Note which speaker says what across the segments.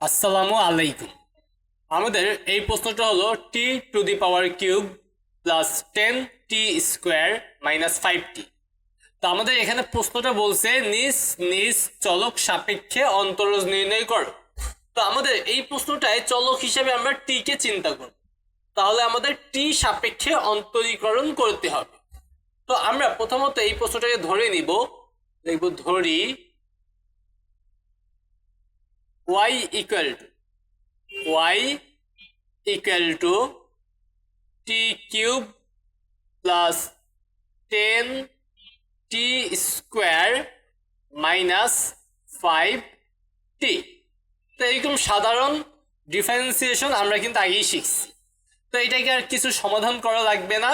Speaker 1: আসসালামু আলাইকুম। আমাদের এই প্রশ্নটা হলো t to the power cube plus ten t square minus five t তো আমাদের এখানে প্রশ্নটা বলছে নিজ নিজ চলক সাপেক্ষে অন্তরজ নির্ণয় করো। তো আমাদের এই প্রশ্নটায় চলক হিসেবে আমরা টি কে চিন্তা করব। তাহলে আমাদের টি সাপেক্ষে অন্তরীকরণ করতে হবে। তো আমরা প্রথমত এই প্রশ্নটাকে ধরে নিব। দেখব, ধরি y equal to, y equal to t cube plus 10 t square minus 5 t তো এরকম সাধারণ ডিফারেন্সিয়েশন আমরা কিন্তু আগেই শিখছি। তো এটাকে আর কিছু সমাধান করা লাগবে না।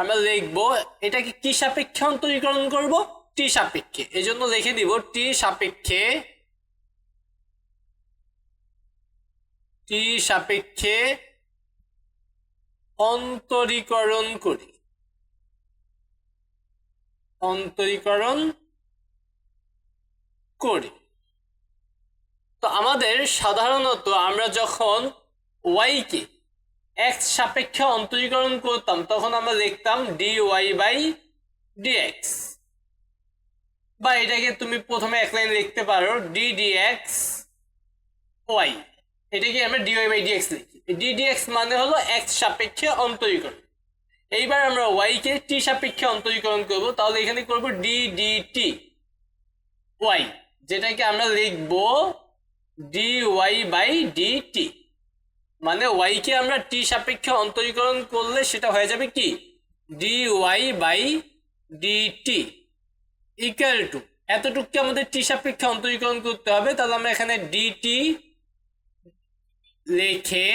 Speaker 1: আমরা লিখব, এটাকে কি সাপেক্ষে অন্তরীকরণ করব? টি সাপেক্ষে। এই জন্য লিখে দিব টি সাপেক্ষে টি সাপেক্ষে অন্তরীকরণ করি। অন্তরীকরণ করি। তো আমাদের সাধারণত আমরা যখন y কে এক্স সাপেক্ষে অন্তরীকরণ করতাম, তখন আমরা লিখতাম ডি ওয়াই বাই ডিএক্স বা এটাকে তুমি প্রথমে এক লাইন লিখতে পারো ডি ডিএক্স ওয়াই এটাকে আমরা d y by d x লিখি। ডি ডিএক্স মানে হলো এক্স সাপেক্ষে অন্তরীকরণ। এইবার আমরা ওয়াই কে টি সাপেক্ষে অন্তরীকরণ করব, তাহলে এখানে করব ডি ডি টি ওয়াই যেটাকে আমরা লিখব d y by d t মানে ওয়াই কে আমরা টি সাপেক্ষে অন্তরীকরণ করলে সেটা হয়ে যাবে কি? D y by d t equal to এতটুকু আমাদের টি সাপেক্ষে অন্তরীকরণ করতে হবে, তাহলে আমরা এখানে ডিটি লিখে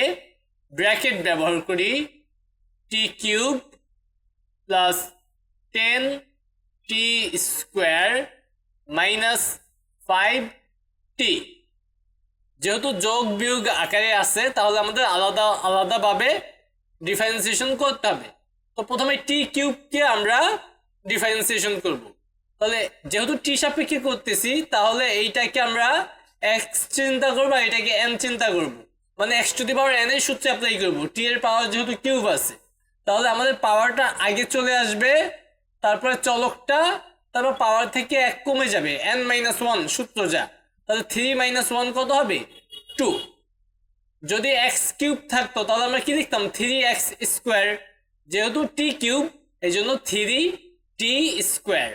Speaker 1: ব্র্যাকেট ব্যবহার করি t cube plus ten t square minus five t যেহেতু যোগ বিয়োগ আকারে আছে, তাহলে আমাদের আলাদা, আলাদাভাবে ডিফারেন্সিয়েশন করতে হবে। তো প্রথমে টি কিউবকে আমরা ডিফারেন্সিয়েশন করব। তাহলে যেহেতু টি সাপেক্ষে করতেছি, তাহলে এইটাকে আমরা এক্স চিন্তা করব আর এটাকে এন চিন্তা করব। মানে x to the power n এর সূত্রে অ্যাপ্লাই করব। টি এর পাওয়ার যেহেতু কিউব আছে। তাহলে আমাদের পাওয়ারটা আগে চলে আসবে, তারপরে চলকটা, তারপর পাওয়ার থেকে এক কমে যাবে। এন মাইনাস ওয়ান সূত্র যা। তাহলে থ্রি মাইনাস ওয়ান কত হবে? টু যদি এক্স কিউব থাকতো, তাহলে আমরা কি লিখতাম? থ্রি এক্স স্কোয়ার যেহেতু টি কিউব এই জন্য থ্রি টি স্কোয়ার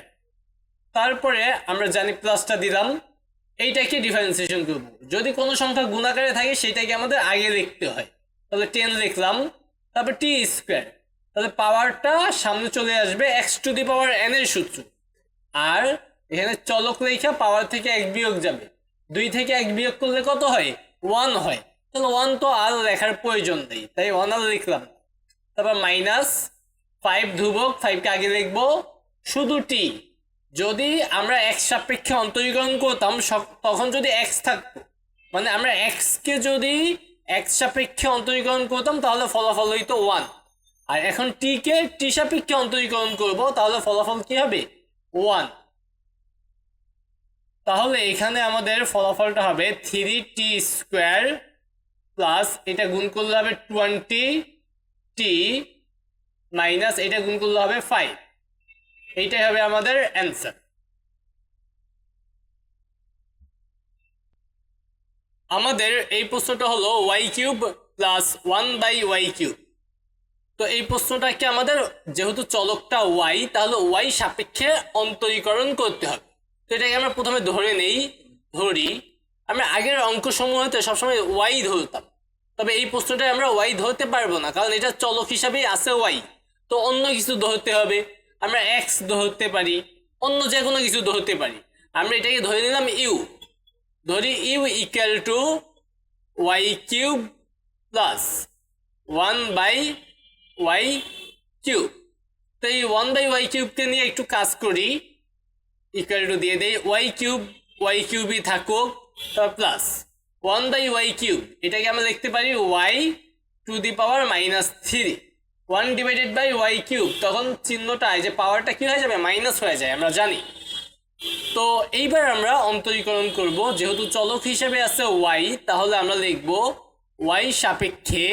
Speaker 1: তারপরে আমরা জানি প্লাসটা দিলাম। এইটাকে ডিফারেন্সিয়েশন করব। যদি কোনো সংখ্যা গুণাকারে থাকে, সেটাকে আমাদের আগে লিখতে হয়। তাহলে টেন লিখলাম, তারপর টি স্কোয়ার তাহলে পাওয়ারটা সামনে চলে আসবে x to the power n এর সূত্র। আর এখানে চলক রেখা পাওয়ার থেকে এক বিয়োগ যাবে। দুই থেকে এক বিয়োগ করলে কত হয়? ওয়ান হয়। তাহলে ওয়ান তো আর লেখার প্রয়োজন নেই। তাই ওয়ান আর লিখলাম। তারপর মাইনাস ফাইভ ধ্রুবক ফাইভকে আগে লিখব। শুধু টি যদি আমরা এক্স সাপেক্ষে অন্তরীকরণ করতাম তখন যদি এক্স থাকতো মানে আমরা এক্স কে যদি এক্স সাপেক্ষে অন্তরীকরণ করতাম, তাহলে ফলাফল হইতো ওয়ান আর এখন টি কে টি সাপেক্ষে অন্তরীকরণ করব, তাহলে ফলাফল কি হবে? ওয়ান তাহলে এখানে আমাদের ফলাফলটা হবে থ্রি টি স্কোয়ার প্লাস এটা গুণ করলে হবে টোয়েন্টি টি মাইনাস এটা গুণ করলে হবে ফাইভ এইটাই হবে আমাদের অ্যান্সার আমাদের এই প্রশ্নটা হলো y cube plus one by y cube তো এই প্রশ্নটাকে আমাদের যেহেতু চলকটা ওয়াই তাহলে ওয়াই সাপেক্ষে অন্তরীকরণ করতে হবে। তো এটাকে আমরা প্রথমে ধরে নেই, ধরি। আমরা আগের অঙ্কসমূহতে সবসময় ওয়াই ধরতাম। তবে এই প্রশ্নটায় আমরা ওয়াই ধরতে পারব না, কারণ এটা চলক হিসাবেই আছে ওয়াই তো অন্য কিছু ধরতে হবে। আমরা এক্স ধরতে পারি, অন্য যে কোনো কিছু ধরতে পারি। আমরা এটাকে ধরে নিলাম ইউ ধরি u equal to y cube plus one by y cube তো এই ওয়ান বাই ওয়াই কিউবকে নিয়ে একটু কাজ করি। ইকুয়াল টু দিয়ে দেই ওয়াই কিউব ওয়াই কিউবই থাকুক plus one by y cube এটাকে আমরা দেখতে পারি y to the power minus three one divided by y cube তখন চিহ্নটা যে পাওয়ারটা কি হয়ে যাবে? মাইনাস হয়ে যায়, আমরা জানি। তো এইবার আমরা অন্তরীকরণ করব। যেহেতু চলক হিসেবে আছে ওয়াই তাহলে আমরা লিখব ওয়াই সাপেক্ষে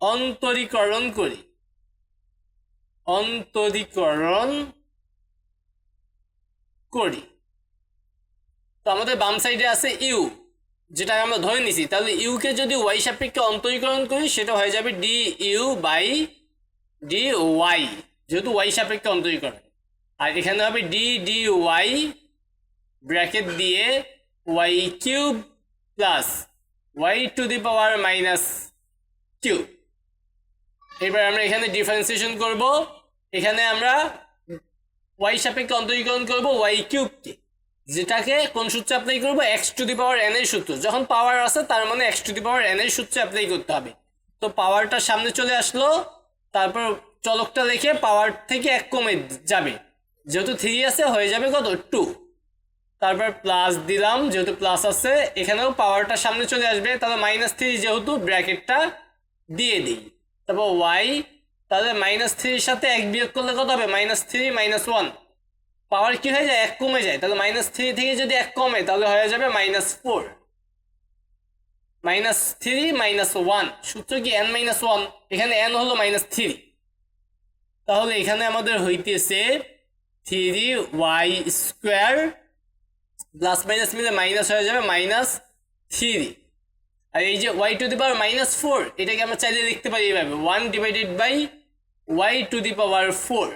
Speaker 1: অন্তরীকরণ করি। অন্তরীকরণ করি। তো আমাদের বাম সাইডে আছে ইউ যেটা আমরা ধরে নিছি, তাহলে ইউকে যদি ওয়াই সাপেক্ষে অন্তরীকরণ করি, সেটা হয়ে যাবে d u by d y যেহেতু ওয়াই সাপেক্ষে অন্তরীকরণ। আর এখানে হবে ডি ডি ওয়াই ব্র্যাকেট দিয়ে y cube plus y to the power minus cube এবার আমরা এখানে ডিফারেন্সিয়েশন করব। এখানে আমরা ওয়াই সাপেক্ষে অন্তরীকরণ করব ওয়াই কিউবকে যেটাকে কোন সূত্রে অ্যাপ্লাই করব? X to the power n এর সূত্র। যখন পাওয়ার আছে, তার মানে x to the power n এর সূত্রে অ্যাপ্লাই করতে হবে। তো পাওয়ারটা সামনে চলে আসলো, তারপর চলকটা লিখে পাওয়ার থেকে এক কমে যাবে। যেহেতু থ্রি আছে, হয়ে যাবে কত? টু তারপর প্লাস দিলাম, যেহেতু প্লাস আছে, এখানেও পাওয়ারটা সামনে চলে আসবে। তাহলে মাইনাস থ্রি যেহেতু ব্র্যাকেটটা দিয়ে দিই। তারপর ওয়াই তাহলে মাইনাস থ্রির সাথে এক বিয়োগ করলে কত হবে? Minus three minus one power কি হয়ে যায়? এক কমে যায়। তাহলে মাইনাস থ্রি থেকে যদি এক কমে, তাহলে হয়ে যাবে minus four minus three minus one সূত্র কি এন মাইনাস ওয়ান এখানে এন হলো মাইনাস থ্রি তাহলে এখানে আমাদের হইতেছে three y square plus minus মিলে মাইনাস হয়ে যাবে মাইনাস থ্রি আর এই যে y to the power minus four এটাকে আমরা চাইলে লিখতে পারি এইভাবে one divided by y to the power four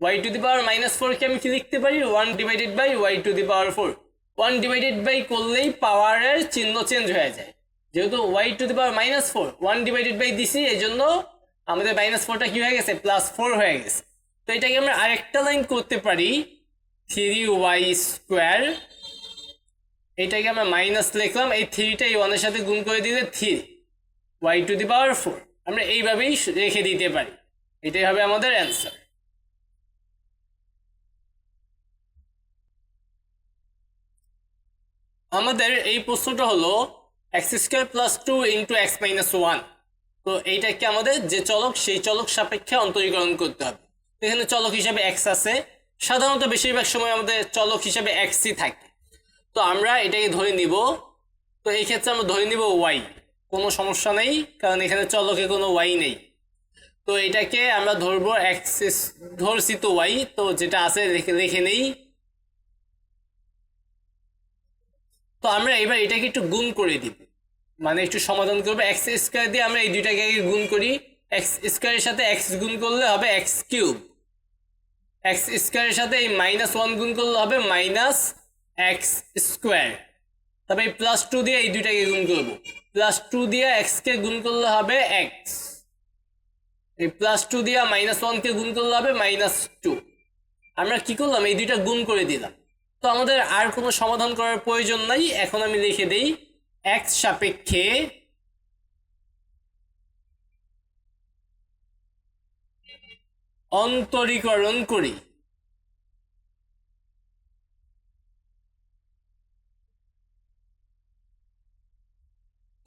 Speaker 1: y to the power minus ফোরকে আমি কি লিখতে পারি? One divided by y to the power four one divided by করলেই পাওয়ারের চিহ্ন চেঞ্জ হয়ে যায়। যেহেতু y to the power minus four one divided by দিছি এই জন্য আমাদের মাইনাস ফোরটা কি হয়ে গেছে? প্লাস ফোর হয়ে গেছে। তো এটাকে আমরা আরেকটা লাইন করতে পারি থ্রি ওয়াই স্কোয়ার এটাকে আমরা মাইনাস লিখলাম, এই থ্রিটা এই ওয়ানের সাথে গুণ করে দিলে three y to the power four আমরা এইভাবেই রেখে দিতে পারি। এটাই হবে আমাদের অ্যান্সার আমাদের এই প্রশ্নটা হলো x square plus two into x minus one তো এইটাকে আমাদের যে চলক, সেই চলক সাপেক্ষে অন্তরীকরণ করতে হবে। এখানে চলক হিসাবে এক্স আছে। সাধারণত বেশিরভাগ সময় আমাদের চলক হিসাবে এক্সই থাকে। তো আমরা এটাকে ধরে নিব। তো এই ক্ষেত্রে আমরা ধরে নিব ওয়াই কোনো সমস্যা নেই, কারণ এখানে চলকে কোনো ওয়াই নেই। তো এটাকে আমরা ধরবো এক্সিস ধরছি তো ওয়াই তো যেটা আছে লিখে নেই। তো আমরা এবার এটাকে একটু গুণ করে দিব। মানে একটু সমাধান করব। এক্স স্কোয়ার দিয়ে আমরা এই দুইটাকে গুণ করি। এক্স স্কোয়ারের সাথে এক্স গুণ করলে হবে এক্স কিউব এক্স স্কোয়ারের সাথে এই মাইনাস ওয়ান গুণ করলে হবে মাইনাস এক্স স্কোয়ার তবে এই প্লাস টু দিয়ে এই দুইটাকে গুণ করব। প্লাস টু দিয়ে এক্সকে গুণ করলে হবে এক্স এই প্লাস টু দিয়ে মাইনাস ওয়ানকে গুণ করলে হবে মাইনাস টু আমরা কি করলাম? এই দুইটা গুণ করে দিলাম। তো আমাদের আর কোনো সমাধান করার প্রয়োজন নাই। এখন আমি লিখে দেই এক্স সাপেক্ষে অন্তরীকরণ করি।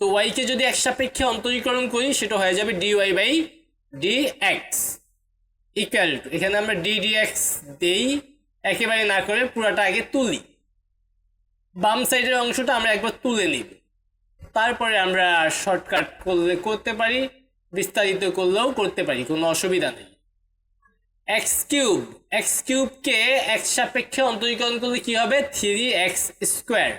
Speaker 1: তো ওয়াইকে যদি এক সাপেক্ষে অন্তরীকরণ করি, সেটা হয়ে যাবে d y by d x equal to এখানে আমরা ডি ডি এক্স দেই। একেবারে না করে পুরাটা আগে তুলি। বাম সাইডের অংশটা আমরা একবার তুলে নিব। তারপরে আমরা শর্টকাট করলে করতে পারি, বিস্তারিত করলেও করতে পারি, কোনো অসুবিধা নেই। এক্স কিউব এক্স কিউবকে এক্স সাপেক্ষে অন্তরীকরণ করলে কী হবে? থ্রি এক্স স্কোয়ার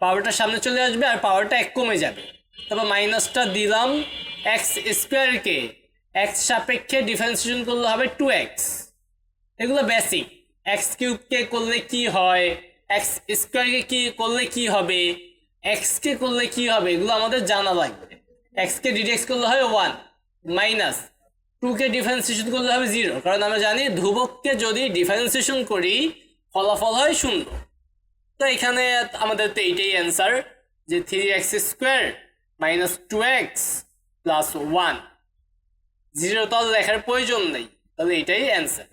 Speaker 1: পাওয়ারটা সামনে চলে আসবে আর পাওয়ারটা এক কমে যাবে। তারপর মাইনাসটা দিলাম এক্স স্কোয়ারকে এক্স সাপেক্ষে ডিফারেন্সিয়েশন করলে হবে টু এক্স এগুলো বেসিক এক্স কিউবকে করলে কি হয়? এক্স স্কোয়ারকে কি করলে কি হবে? এক্স কে করলে কি হবে? এগুলো আমাদের জানা লাগবে। এক্স কে ডিডেক্স করলে হবে ওয়ান মাইনাস টু কে ডিফারেন্সিয়েশন করলে হবে জিরো কারণ আমরা জানি ধ্রুবককে যদি ডিফারেন্সিয়েশন করি, ফলাফল হয় শূন্য। তো এখানে আমাদের তো এইটাই অ্যান্সার যে three x square minus two x plus one zero তো লেখার প্রয়োজন নেই। তাহলে এটাই অ্যান্সার